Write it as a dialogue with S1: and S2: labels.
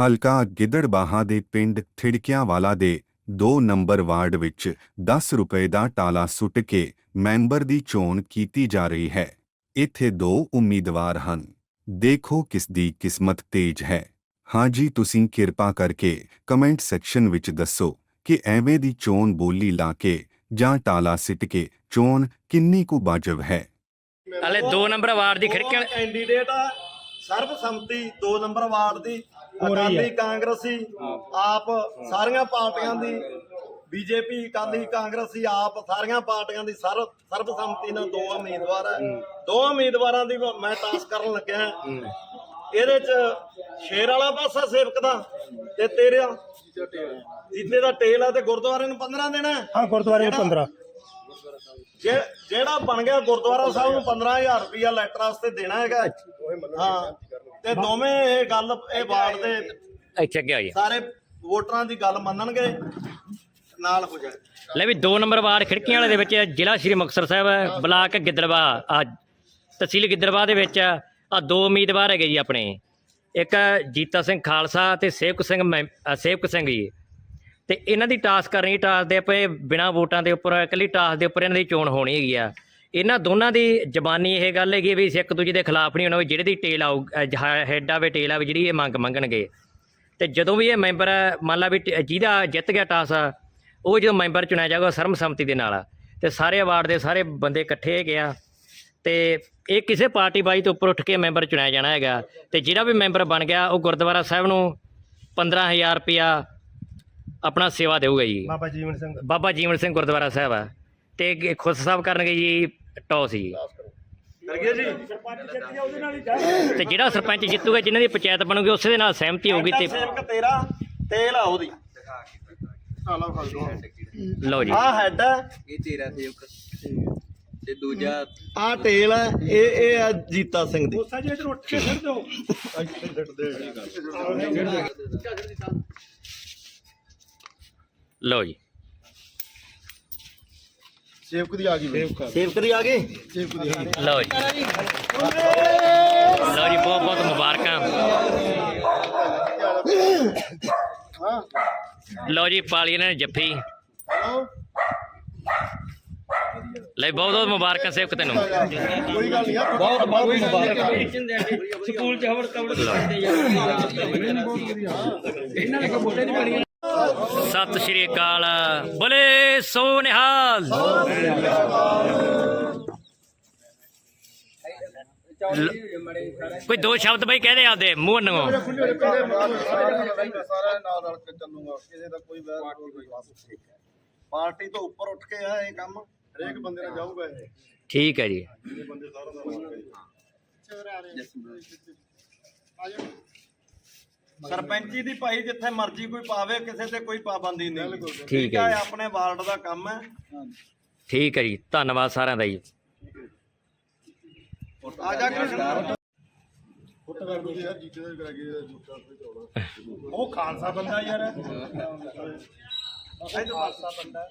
S1: ਹਲਕਾ ਗਿੱਦੜਬਾਹਾ ਦੇ ਪਿੰਡ ਥਿੜਕਿਆਂ ਵਾਲਾ ਦੇ 2 ਨੰਬਰ ਵਾਰਡ ਵਿੱਚ 10 ਰੁਪਏ ਦਾ ਟਾਲਾ ਸੁੱਟ ਕੇ ਮੈਂਬਰ ਦੀ ਚੋਣ ਕੀਤੀ ਜਾ ਰਹੀ ਹੈ। ਇੱਥੇ ਦੋ ਉਮੀਦਵਾਰ ਹਨ। ਦੇਖੋ ਕਿਸ ਦੀ ਕਿਸਮਤ ਤੇਜ਼ ਹੈ। ਹਾਂ ਜੀ ਤੁਸੀਂ ਕਿਰਪਾ ਕਰਕੇ ਕਮੈਂਟ ਸੈਕਸ਼ਨ ਵਿੱਚ ਦੱਸੋ ਕਿ ਐਵੇਂ ਦੀ ਚੋਣ ਬੋਲੀ ਲਾ ਕੇ ਜਾਂ ਟਾਲਾ ਸਿੱਟ ਕੇ ਚੋਣ ਕਿੰਨੀ ਕੁ ਵਾਜਬ ਹੈ।
S2: ਹਲੇ 2 ਨੰਬਰ ਵਾਰਡ ਦੀ ਖਿੜਕੀਆਂ
S3: ਕੈਂਡੀਡੇਟ ਆ ਸਰਬਸੰਮਤੀ 2 ਨੰਬਰ ਵਾਰਡ ਦੀ। ਅਕਾਲੀ ਕਾਂਗਰਸੀ ਆਪ ਸਾਰੀਆਂ ਪਾਰਟੀਆਂ ਦੀ ਬੀਜੇਪੀ ਅਕਾਲੀ ਕਾਂਗਰਸੀ ਆਪ ਸਾਰੀਆਂ ਪਾਰਟੀਆਂ ਦੀ ਸਰ ਸਰਬਸੰਮਤੀ ਨਾਲ ਦੋ ਉਮੀਦਵਾਰ ਹੈ। ਦੋ ਉਮੀਦਵਾਰਾਂ ਦੀ ਮੈਂ ਤਾਸ ਕਰਨ ਲੱਗਿਆ ਇਹਦੇ ਚ ਸ਼ੇਰ ਵਾਲਾ ਪਾਸਾ ਸੇਵਕ ਦਾ ਤੇ ਤੇਰਾ ਜਿੱਤੇ ਦਾ ਟੇਲ ਆ ਤੇ ਗੁਰਦੁਆਰੇ ਨੂੰ 15 ਦੇਣਾ ਹੈ।
S4: ਗੁਰਦੁਆਰੇ ਨੂੰ 15
S3: ਜੇ ਜਿਹੜਾ ਬਣ ਗਿਆ ਗੁਰਦੁਆਰਾ ਸਾਹਿਬ ਨੂੰ 15000 ਰੁਪਇਆ ਲੈਟਰ ਵਾਸਤੇ ਦੇਣਾ ਹੈਗਾ। ਹਾਂ। ਤੇ ਦੋਵੇਂ ਇਹ ਗੱਲ ਇਹ ਵਾਰਡ ਦੇ
S2: ਇੱਥੇ ਅੱਗੇ ਆਈਏ।
S3: ਸਾਰੇ ਵੋਟਰਾਂ ਦੀ ਗੱਲ ਮੰਨਣਗੇ ਨਾਲ ਹੋ ਜਾਏ।
S2: ਲੈ ਵੀ 2 ਨੰਬਰ ਵਾਰਡ ਖਿੜਕੀਆਂ ਵਾਲੇ ਦੇ ਵਿੱਚ ਜ਼ਿਲ੍ਹਾ ਸ਼੍ਰੀ ਮੁਕਤਸਰ ਸਾਹਿਬ ਬਲਾਕ ਗਿੱਦੜਵਾ ਆ ਤਹਿਸੀਲ ਗਿੱਦੜਵਾ ਦੇ ਵਿੱਚ ਆ ਦੋ ਉਮੀਦਵਾਰ ਹੈਗੇ ਜੀ ਆਪਣੇ। ਇੱਕ ਜੀਤਾ ਸਿੰਘ ਖਾਲਸਾ ਤੇ ਸੇਵਕ ਸਿੰਘ ਮੈਂ- ਅ, ਸੇਵਕ ਸਿੰਘ ਜੀ। ਤੇ ਇਹਨਾਂ ਦੀ ਟਾਸ ਕਰਨੀ ਟਾਸ ਦੇ ਆਪੇ ਬਿਨਾ ਵੋਟਾਂ ਦੇ ਉੱਪਰ ਇਕੱਲੀ ਟਾਸ ਦੇ ਉੱਪਰ ਇਹਨਾਂ ਦੀ ਚੋਣ ਹੋਣੀ ਹੈਗੀ ਆ। ਇਹਨਾਂ ਦੋਨਾਂ ਦੀ ਜ਼ਬਾਨੀ ਇਹ ਗੱਲ ਹੈਗੀ ਵੀ ਇੱਕ ਦੂਜੇ ਦੇ ਖਿਲਾਫ ਨਹੀਂ ਹੋਣਾ ਵੀ ਜਿਹੜੇ ਦੀ ਟੇਲ ਆਊ ਹੈਡ ਆਵੇ ਟੇਲ ਆਵੇ ਜਿਹੜੀ ਇਹ ਮੰਗ ਮੰਗਣਗੇ। ਤੇ ਜਦੋਂ ਵੀ ਇਹ ਮੈਂਬਰ ਮੰਨ ਲਾ ਵੀ ਜਿਹਦਾ ਜਿੱਤ ਗਿਆ ਟਾਸ ਉਹ ਜਦੋਂ ਮੈਂਬਰ ਚੁਣਿਆ ਜਾਊਗਾ ਸਰਬਸੰਮਤੀ ਦੇ ਨਾਲ ਤੇ ਸਾਰੇ ਅਵਾਰਡ ਦੇ ਸਾਰੇ ਬੰਦੇ ਇਕੱਠੇ ਹੈਗੇ ਆ। ਤੇ ਇਹ ਕਿਸੇ ਪਾਰਟੀ ਬਾਈ ਤੋਂ ਉੱਪਰ ਉੱਠ ਕੇ ਮੈਂਬਰ ਚੁਣਿਆ ਜਾਣਾ ਹੈਗਾ। ਤੇ ਜਿਹੜਾ ਵੀ ਮੈਂਬਰ ਬਣ ਗਿਆ ਉਹ ਗੁਰਦੁਆਰਾ ਸਾਹਿਬ ਨੂੰ 15000 ਰੁਪਇਆ ਆਪਣਾ ਸੇਵਾ ਦੇਊਗਾ ਜੀ।
S4: ਬਾਬਾ ਜੀਵਨ ਸਿੰਘ।
S2: ਬਾਬਾ ਜੀਵਨ ਸਿੰਘ ਗੁਰਦੁਆਰਾ ਸਾਹਿਬ ਆ। ਤੇ ਖੁਦ ਸਾਹਿਬ ਕਰਨਗੇ ਜੀ ਟੌਸ
S3: ਜੀ।
S2: ਤੇ ਜਿਹੜਾ ਸਰਪੰਚ ਜਿੱਤੂਗਾ ਜਿਨ੍ਹਾਂ ਦੀ ਪੰਚਾਇਤ ਬਣੂਗੀ ਉਸੇ ਦੇ ਨਾਲ ਸਹਿਮਤੀ ਹੋਊਗੀ ਤੇ
S3: ਸੇਵਕ ਤੇਰਾ ਤੇਲ ਆ ਉਹਦੀ।
S2: ਲਓ ਜੀ।
S3: ਆ ਹੈਡ ਹੈ।
S5: ਇਹ ਤੇਰਾ ਸੇਵਕ। ਤੇ ਦੂਜਾ
S3: ਆ ਟੇਲ ਹੈ ਇਹ ਇਹ ਆ ਜੀਤਾ ਸਿੰਘ ਦੀ।
S4: ਉਸਾ ਜੀ ਇੱਧਰ ਉੱਠ ਕੇ ਫਿਰ ਦਿਓ
S2: ਲਓ ਜੀ।
S3: ਸੇਵਕ ਦੀ ਆ ਗਈ ਸੇਵਕ। ਦੀ ਆ ਗਈ?
S2: ਲਓ ਜੀ। ਲਓ ਜੀ ਬਹੁਤ ਬਹੁਤ ਮੁਬਾਰਕਾਂ। ਲਓ ਜੀ ਪਾਲੀ ਇਹਨਾਂ ਨੇ ਜੱਫੀ। ਲੈ ਬਹੁਤ ਬਹੁਤ ਮੁਬਾਰਕਾਂ ਸੇਵਕ ਤੈਨੂੰ।
S5: ਸਕੂਲ ਚ ਹਵੜ ਕਵੜ
S2: ਸਤਿ ਸ਼੍ਰੀ ਅਕਾਲ। ਬੋਲੇ ਸੋ ਨਿਹਾਲ ਕੋਈ ਦੋ ਸ਼ਬਦ ਬਈ ਕਹਦੇ ਆਦੇ ਮੂੰਹ ਨੂੰ
S3: ਸਾਰਿਆਂ ਨਾਲ ਰਲ ਕੇ ਚੱਲੂਗਾ ਕਿਸੇ ਦਾ ਕੋਈ ਵੈਰ ਕੋਈ ਪਾਰਟੀ ਤੋਂ ਉੱਪਰ ਉੱਠ ਕੇ ਆ ਇਹ ਕੰਮ ਹਰੇਕ ਬੰਦੇ ਨਾਲ ਜਾਊਗਾ ਇਹ।
S2: ਠੀਕ ਹੈ ਜੀ।
S3: ਬੰਦੇ ਸਾਰਿਆਂ ਨਾਲ ਸਰਪੰਚੀ ਦੀ ਭਾਈ ਜਿੱਥੇ ਮਰਜ਼ੀ ਕੋਈ ਪਾਵੇ ਕਿਸੇ ਤੇ ਕੋਈ ਪਾਬੰਦੀ ਨਹੀਂ।
S2: ਠੀਕ ਹੈ ਜੀ।
S3: ਆਪਣੇ ਵਾਰਡ ਦਾ ਕੰਮ ਹੈ।
S2: ਠੀਕ ਹੈ ਜੀ। ਧੰਨਵਾਦ ਸਾਰਿਆਂ ਦਾ ਜੀ।
S3: ਆ ਜਾ ਕੇ
S4: ਉਹ ਖਾਲਸਾ ਬੰਦਾ ਯਾਰ।
S3: ਖਾਲਸਾ ਬੰਦਾ।